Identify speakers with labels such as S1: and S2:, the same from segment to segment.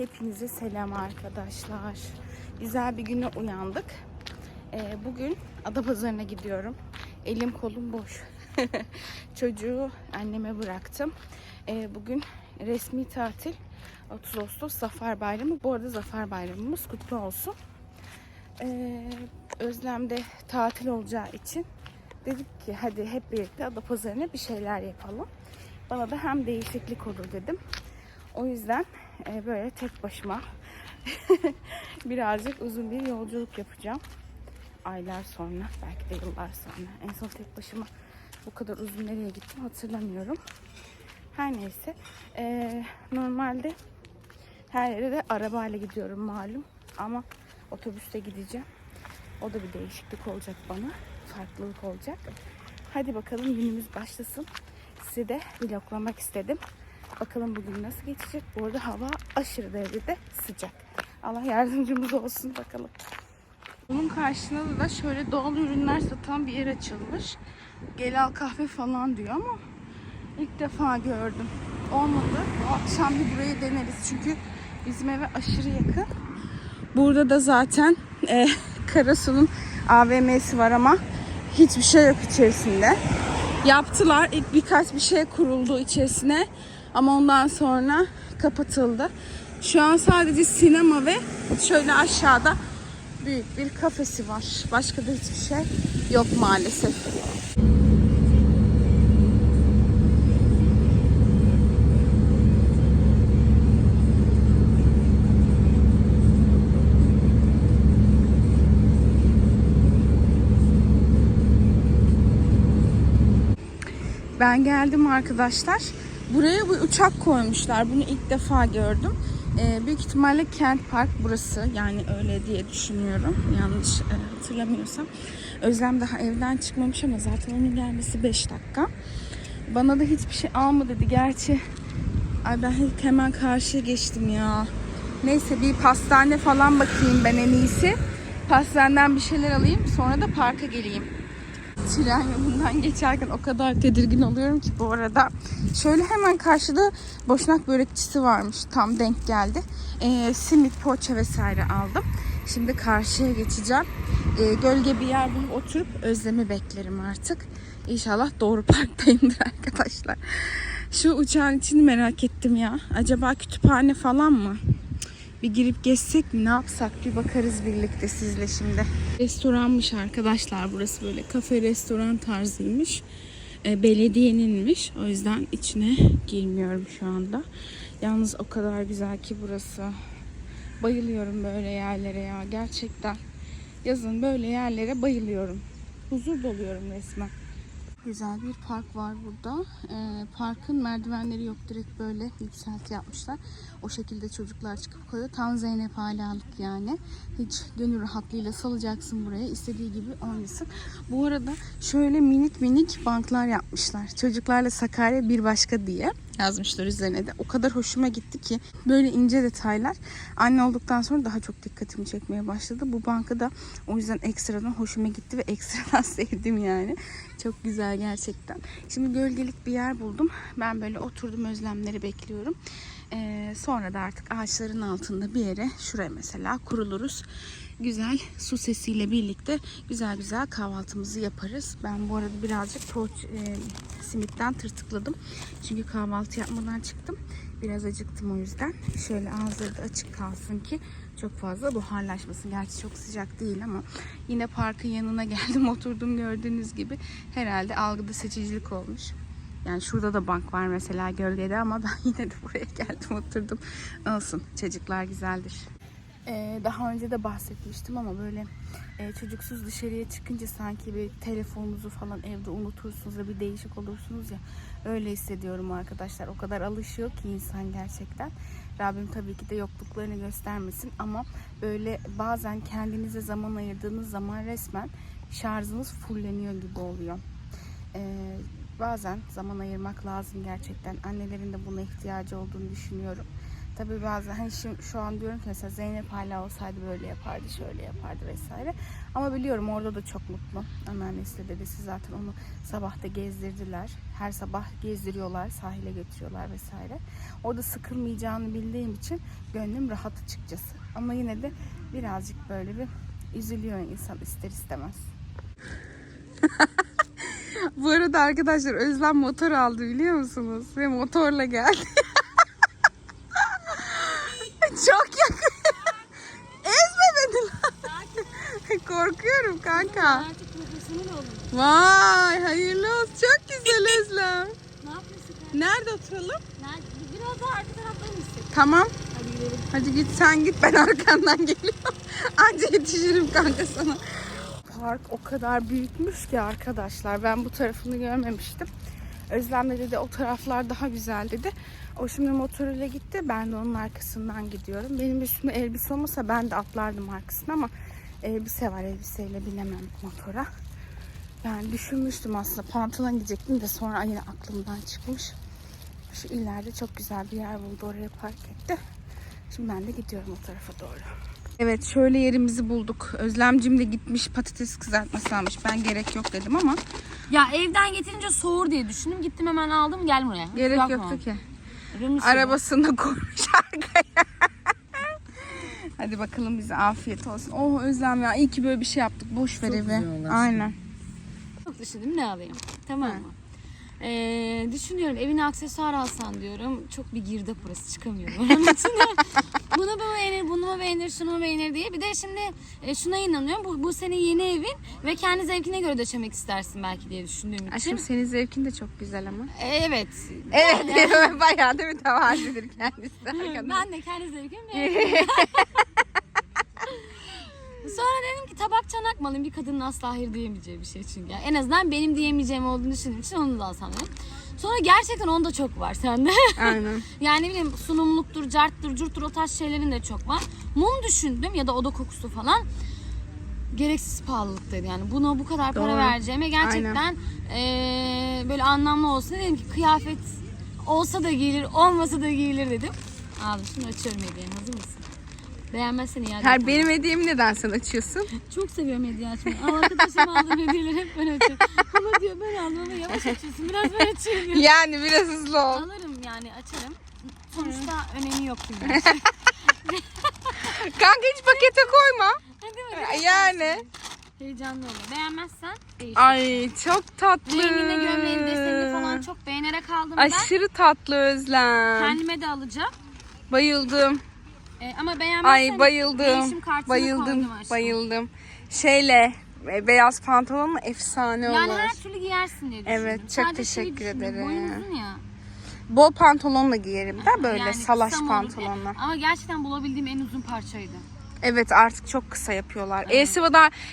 S1: Hepinize selam arkadaşlar. Güzel bir güne uyandık. Ee, bugün Adapazarı'na gidiyorum. Elim kolum boş. Çocuğu anneme bıraktım. Ee, bugün resmi tatil. 30 Ağustos Zafer Bayramı. Bu arada Zafer Bayramımız kutlu olsun. Ee, Özlem'de tatil olacağı için dedik ki hadi hep birlikte Adapazarı'na bir şeyler yapalım. Bana da hem değişiklik olur dedim. O yüzden e, böyle tek başıma birazcık uzun bir yolculuk yapacağım. Aylar sonra, belki de yıllar sonra. En son tek başıma bu kadar uzun nereye gittim hatırlamıyorum. Her neyse. e, normalde her yere de arabayla gidiyorum malum. Ama otobüste gideceğim. O da bir değişiklik olacak bana. Farklılık olacak. Hadi bakalım günümüz başlasın. Size de vloglamak istedim. Bakalım bugün nasıl geçecek. Bu arada hava aşırı derecede sıcak. Allah yardımcımız olsun bakalım. Bunun karşısında da şöyle doğal ürünler satan bir yer açılmış. Gel al kahve falan diyor ama ilk defa gördüm. Olmadı. Bu akşam bir burayı deneriz. Çünkü bizim eve aşırı yakın. Burada da zaten e, Karasu'nun AVM'si var ama hiçbir şey yok içerisinde. Yaptılar. İlk birkaç bir şey kuruldu içerisine. Ama ondan sonra kapatıldı. Şu an sadece sinema ve şöyle aşağıda büyük bir kafesi var. Başka da hiçbir şey yok maalesef. Ben geldim arkadaşlar. Buraya bir uçak koymuşlar. Bunu ilk defa gördüm. Ee, büyük ihtimalle Kent Park burası. Yani öyle diye düşünüyorum. Yanlış e, hatırlamıyorsam. Özlem daha evden çıkmamış ama zaten onun gelmesi 5 dakika. Bana da hiçbir şey alma dedi. Gerçi ay ben hemen karşıya geçtim ya. Neyse bir pastane falan bakayım ben en iyisi. Pastaneden bir şeyler alayım. Sonra da parka geleyim tren yolundan geçerken o kadar tedirgin oluyorum ki bu arada. Şöyle hemen karşıda boşnak börekçisi varmış. Tam denk geldi. Ee, simit, poğaça vesaire aldım. Şimdi karşıya geçeceğim. Ee, gölge bir yer bulup oturup Özlem'i beklerim artık. İnşallah doğru parktayımdır arkadaşlar. Şu uçağın içini merak ettim ya. Acaba kütüphane falan mı? Bir girip gezsek mi ne yapsak bir bakarız birlikte sizle şimdi. Restoranmış arkadaşlar burası böyle kafe restoran tarzıymış. E, belediyeninmiş o yüzden içine girmiyorum şu anda. Yalnız o kadar güzel ki burası. Bayılıyorum böyle yerlere ya gerçekten. Yazın böyle yerlere bayılıyorum. Huzur doluyorum resmen. Güzel bir park var burada. Ee, parkın merdivenleri yok. Direkt böyle yükselti yapmışlar. O şekilde çocuklar çıkıp koyuyor. Tam Zeynep halalık yani. Hiç gönül rahatlığıyla salacaksın buraya. istediği gibi oynasın. Bu arada şöyle minik minik banklar yapmışlar. Çocuklarla Sakarya bir başka diye yazmışlar üzerine de. O kadar hoşuma gitti ki böyle ince detaylar anne olduktan sonra daha çok dikkatimi çekmeye başladı. Bu banka da o yüzden ekstradan hoşuma gitti ve ekstradan sevdim yani. Çok güzel gerçekten. Şimdi gölgelik bir yer buldum. Ben böyle oturdum özlemleri bekliyorum. Ee, sonra da artık ağaçların altında bir yere şuraya mesela kuruluruz. Güzel su sesiyle birlikte güzel güzel kahvaltımızı yaparız. Ben bu arada birazcık poğaç, e, simitten tırtıkladım. Çünkü kahvaltı yapmadan çıktım. Biraz acıktım o yüzden. Şöyle ağızları da açık kalsın ki çok fazla buharlaşmasın. Gerçi çok sıcak değil ama yine parkın yanına geldim oturdum gördüğünüz gibi. Herhalde algıda seçicilik olmuş. Yani şurada da bank var mesela gölgede ama ben yine de buraya geldim oturdum. Olsun çocuklar güzeldir. Ee, daha önce de bahsetmiştim ama böyle e, çocuksuz dışarıya çıkınca sanki bir telefonunuzu falan evde unutursunuz da bir değişik olursunuz ya. Öyle hissediyorum arkadaşlar. O kadar alışıyor ki insan gerçekten. Rabbim tabii ki de yokluklarını göstermesin ama böyle bazen kendinize zaman ayırdığınız zaman resmen şarjınız fulleniyor gibi oluyor. Ee, bazen zaman ayırmak lazım gerçekten. Annelerin de buna ihtiyacı olduğunu düşünüyorum. Tabii bazen hani şimdi şu an diyorum ki mesela Zeynep hala olsaydı böyle yapardı, şöyle yapardı vesaire. Ama biliyorum orada da çok mutlu. Anneannesi dedesi zaten onu sabah da gezdirdiler. Her sabah gezdiriyorlar, sahile götürüyorlar vesaire. Orada sıkılmayacağını bildiğim için gönlüm rahat açıkçası. Ama yine de birazcık böyle bir üzülüyor insan ister istemez. Bu arada arkadaşlar Özlem motor aldı biliyor musunuz? Ve motorla geldi. Çok yakın. Ezme beni lan. Korkuyorum kanka.
S2: Artık profesyonel oldum.
S1: Vay hayırlı olsun. Çok güzel Özlem.
S2: Ne yapıyorsun sen?
S1: Nerede oturalım?
S2: Nerede? Biraz daha arka taraftan mısın?
S1: Tamam.
S2: Hadi gidelim.
S1: Hadi git sen git ben arkandan geliyorum. Anca yetişirim kanka sana. Park o kadar büyükmüş ki arkadaşlar. Ben bu tarafını görmemiştim. Özlem de dedi o taraflar daha güzel dedi. O şimdi motoruyla gitti. Ben de onun arkasından gidiyorum. Benim üstüme elbise olmasa ben de atlardım arkasına ama elbise var. Elbiseyle binemem motora. Ben düşünmüştüm aslında pantolon giyecektim de sonra yine aklımdan çıkmış. Şu ileride çok güzel bir yer buldu. Oraya park etti. Şimdi ben de gidiyorum o tarafa doğru. Evet şöyle yerimizi bulduk. Özlemcim de gitmiş patates kızartması almış. Ben gerek yok dedim ama
S2: Ya evden getirince soğur diye düşündüm. Gittim hemen aldım gel buraya.
S1: gerek
S2: Bakma.
S1: yoktu ki.
S2: Rımız
S1: Arabasını koymuş arkaya. Hadi bakalım bize afiyet olsun. Oh Özlem ya iyi ki böyle bir şey yaptık. Boş ver
S2: Çok
S1: evi.
S2: güzel oldu aslında.
S1: Aynen.
S2: Çok düşündüm ne alayım. Tamam mı? Ee, düşünüyorum evine aksesuar alsan diyorum. Çok bir girdap burası çıkamıyorum. Onun için de bunu mu beğenir, bunu mu beğenir, şunu mu beğenir diye. Bir de şimdi e, şuna inanıyorum. Bu, bu senin yeni evin ve kendi zevkine göre döşemek istersin belki diye düşündüğüm için.
S1: Aşkım senin zevkin de çok güzel ama.
S2: Ee, evet.
S1: Evet bayağı da mütevazidir kendisi. arkadaş.
S2: Ben de kendi zevkimi beğendim. Sonra dedim ki tabak çanak mı alayım? Bir kadının asla hayır diyemeyeceği bir şey çünkü. Yani en azından benim diyemeyeceğim olduğunu düşündüğüm için onu da alsam dedim. Sonra gerçekten onda çok var sende.
S1: Aynen.
S2: yani ne bileyim sunumluktur, carttır, curttur o tarz şeylerin de çok var. Mum düşündüm ya da oda kokusu falan. Gereksiz pahalılıktaydı yani. Buna bu kadar para
S1: Doğru.
S2: vereceğime gerçekten eee, böyle anlamlı olsun dedim ki kıyafet olsa da giyilir, olmasa da giyilir dedim. Aldım şimdi açıyorum hediyeni. Beğenmezsen iade
S1: Her benim hediyemi neden sen açıyorsun?
S2: Çok seviyorum hediye açmayı. Al arkadaşım aldığım hediyeleri hep ben açıyorum. Ama diyor ben aldım ama yavaş açıyorsun. Biraz ben açıyorum diyor.
S1: Yani biraz hızlı ol.
S2: Alırım yani açarım. Sonuçta önemi yok çünkü.
S1: Kanka hiç pakete koyma.
S2: Değil mi?
S1: Yani.
S2: Heyecanlı olur. Beğenmezsen değişir.
S1: Ay çok tatlı.
S2: Rengini, gömleğini, desenini falan çok beğenerek aldım ben.
S1: Aşırı tatlı Özlem.
S2: Kendime de alacağım.
S1: Bayıldım.
S2: Ee, ama beğenmezsen
S1: Ay bayıldım. Bayıldım. Bayıldım. Şeyle e, beyaz pantolonla efsane
S2: Yani
S1: olur.
S2: her türlü giyersin diye düşündüm.
S1: Evet, çok
S2: Sadece şeyi
S1: teşekkür
S2: düşündüm,
S1: ederim.
S2: Boyun uzun ya.
S1: Bol pantolonla giyerim de böyle
S2: Yani
S1: salaş
S2: kısa mı olur diye.
S1: pantolonla.
S2: Ama gerçekten bulabildiğim en uzun parçaydı.
S1: Evet artık çok kısa yapıyorlar. Evet.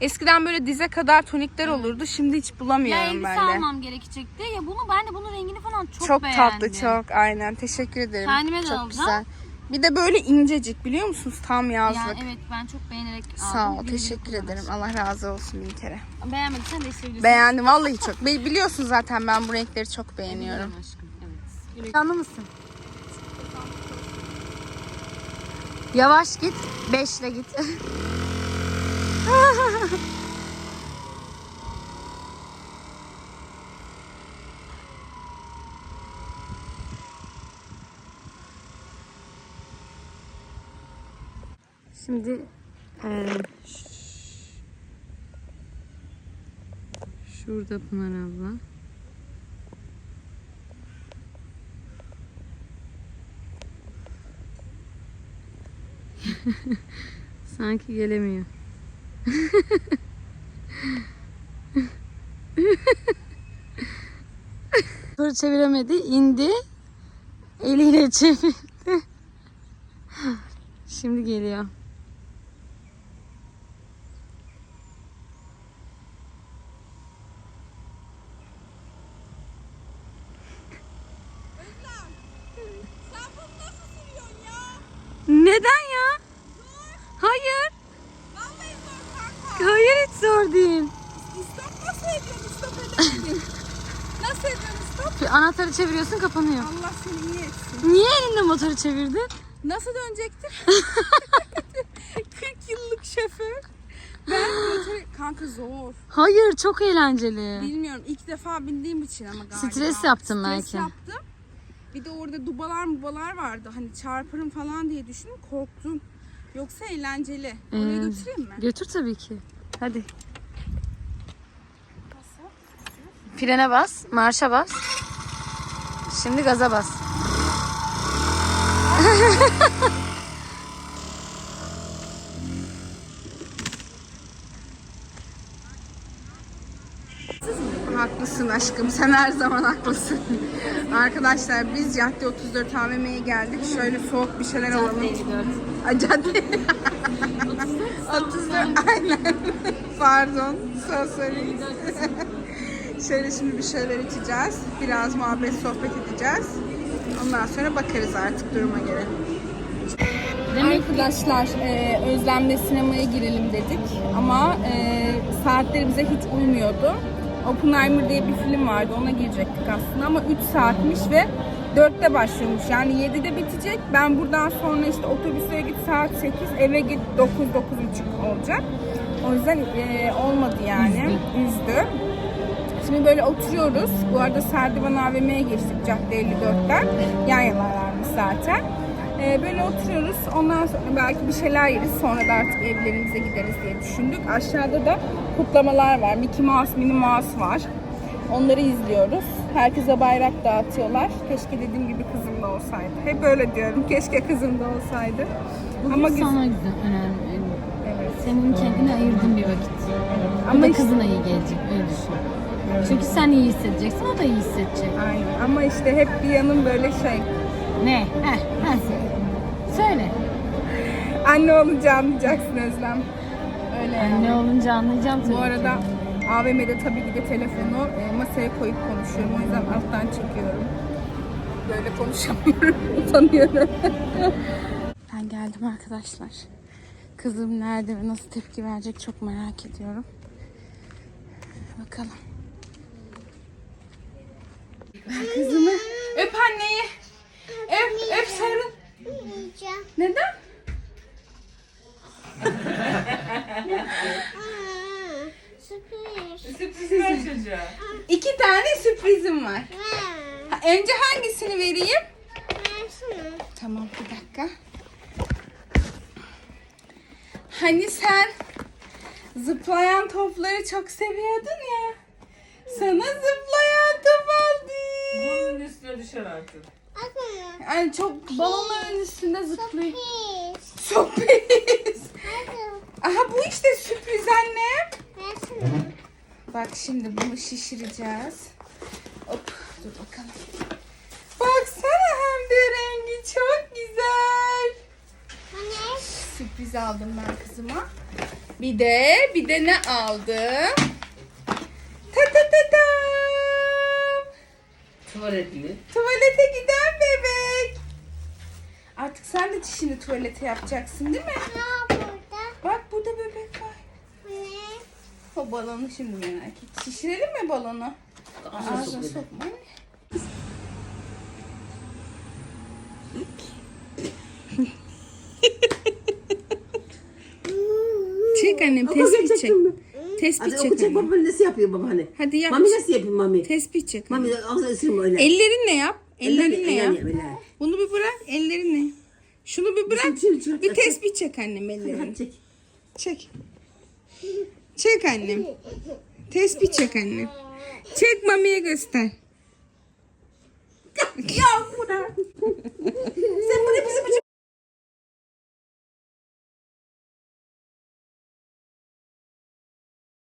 S1: eskiden böyle dize kadar tonikler olurdu. Şimdi hiç
S2: Ya
S1: bulamıyorum
S2: elbise
S1: ben de.
S2: almam gerekecekti. Ya bunu ben de bunun rengini falan çok,
S1: Çok,
S2: beğendim.
S1: tatlı çok aynen teşekkür ederim.
S2: Kendime de
S1: çok
S2: alacağım.
S1: güzel. Bir de böyle incecik biliyor musunuz tam yazlık.
S2: Yani evet ben çok beğenerek aldım.
S1: Sağ ol teşekkür ederim. Allah razı olsun bin kere.
S2: Beğenmediysen değiştirebilirsin.
S1: Beğendim vallahi çok. Biliyorsun zaten ben bu renkleri çok beğeniyorum.
S2: Biliyorum aşkım. Evet. Canlı mısın? Yavaş git. Beşle git. Şimdi eee, şurada Pınar abla. Sanki gelemiyor. Sonra çeviremedi, indi. Eliyle çevirdi. Şimdi geliyor. Neden ya? Hayır. Hayır hiç zor değil.
S1: Nasıl ediyorsun stop edemedin?
S2: Çeviriyorsun kapanıyor.
S1: Allah seni iyi etsin.
S2: Niye elinde motoru çevirdin?
S1: Nasıl dönecektir? 40 yıllık şoför. Ben motor... Kanka zor.
S2: Hayır çok eğlenceli.
S1: Bilmiyorum ilk defa bindiğim için ama galiba.
S2: Stres yaptın
S1: Stres
S2: belki.
S1: yaptım. Bir de orada dubalar mubalar vardı. Hani çarparım falan diye düşündüm. Korktum. Yoksa eğlenceli. Oraya
S2: Ee,
S1: götüreyim mi?
S2: Götür tabii ki. Hadi. Frene bas, marşa bas. Şimdi gaza bas.
S1: Haklısın aşkım. Sen her zaman haklısın. Arkadaşlar biz Cadde 34 AVM'ye geldik. Şöyle soğuk bir şeyler alalım. Ay, Cadde 34 aynen. Pardon. So sorry. Şöyle şimdi bir şeyler içeceğiz. Biraz muhabbet sohbet edeceğiz. Ondan sonra bakarız artık duruma göre. Arkadaşlar e, Özlem'le sinemaya girelim dedik ama e, saatleri bize hiç uymuyordu. Oppenheimer diye bir film vardı ona girecektik aslında ama 3 saatmiş ve 4'te başlıyormuş yani 7'de bitecek. Ben buradan sonra işte otobüse git saat 8 eve git 9 9.30 olacak. O yüzden e, olmadı yani üzdü. Şimdi böyle oturuyoruz. Bu arada Serdivan AVM'ye geçtik Cadde 54'ten. Yan yanalarmış zaten. Ee, böyle oturuyoruz. Ondan sonra belki bir şeyler yeriz. Sonra da artık evlerimize gideriz diye düşündük. Aşağıda da kutlamalar var. Mickey Mouse, Minnie Mouse var. Onları izliyoruz. Herkese bayrak dağıtıyorlar. Keşke dediğim gibi kızım da olsaydı. Hep böyle diyorum. Keşke kızım da olsaydı.
S2: Bugün
S1: Ama güzel.
S2: sana güzel, önemli.
S1: Evet.
S2: Senin kendine ayırdığın bir vakit.
S1: Ama
S2: Ama
S1: işte-
S2: kızına iyi gelecek, öyle düşün. Çünkü sen iyi hissedeceksin, o da iyi hissedecek.
S1: Aynen. Ama işte hep bir yanım böyle şey.
S2: Ne? Heh, nasıl? Söyle.
S1: Anne olunca anlayacaksın Özlem. Öyle yani.
S2: Anne olunca anlayacağım tabii
S1: Bu
S2: ki.
S1: arada AVM'de tabii ki de telefonu e, masaya koyup konuşuyorum. O yüzden alttan çekiyorum. Böyle konuşamıyorum. Utanıyorum. ben geldim arkadaşlar. Kızım nerede ve nasıl tepki verecek çok merak ediyorum. Bakalım. Kızımı öp anneyi. Öp, öp sarıl. Neden?
S3: Sürpriz.
S1: İki tane sürprizim var.
S3: Ver.
S1: Ha, Önce hangisini vereyim? Tamam bir dakika. Hani sen zıplayan topları çok seviyordun ya. Sana zıplayan.
S4: Bunun üstüne düşer artık.
S3: Bakın.
S1: Yani çok balonların üstünde zıplıyor.
S3: Sürpriz.
S1: Sürpriz.
S3: Hadi.
S1: Aha bu işte sürpriz annem.
S3: Versene.
S1: Bak şimdi bunu şişireceğiz. Hop dur bakalım. Baksana hem de rengi çok güzel.
S3: Bu ne?
S1: Sürpriz aldım ben kızıma. Bir de bir de ne aldım?
S4: Tuvaletli.
S1: Tuvalete giden bebek. Artık sen de çişini tuvalete yapacaksın değil mi?
S3: Ne burada?
S1: Bak burada bebek var.
S3: Ne?
S1: O balonu şimdi merak et. Şişirelim mi balonu?
S4: Ağzına
S1: Ağzına
S4: sok.
S1: sokma anne. çek annem tespih çek. Tespih
S4: Hadi
S1: çek
S4: oku çek
S1: annem.
S4: baba nasıl yapıyor baba hani.
S1: Hadi yap.
S4: Mami nasıl yapıyor mami?
S1: Tespih çek.
S4: Mami ağzına ısırma öyle.
S1: Ellerinle yap. Ellerinle yap.
S4: Öyle, öyle.
S1: Bunu bir bırak ellerinle. Şunu bir bırak.
S4: Çek, çek.
S1: Bir tespih çek annem ellerini.
S4: Hadi çek.
S1: Çek. Çek annem. Tespih çek annem. Çek mamiye göster.
S4: Ya bu ne? Sen bunu bizi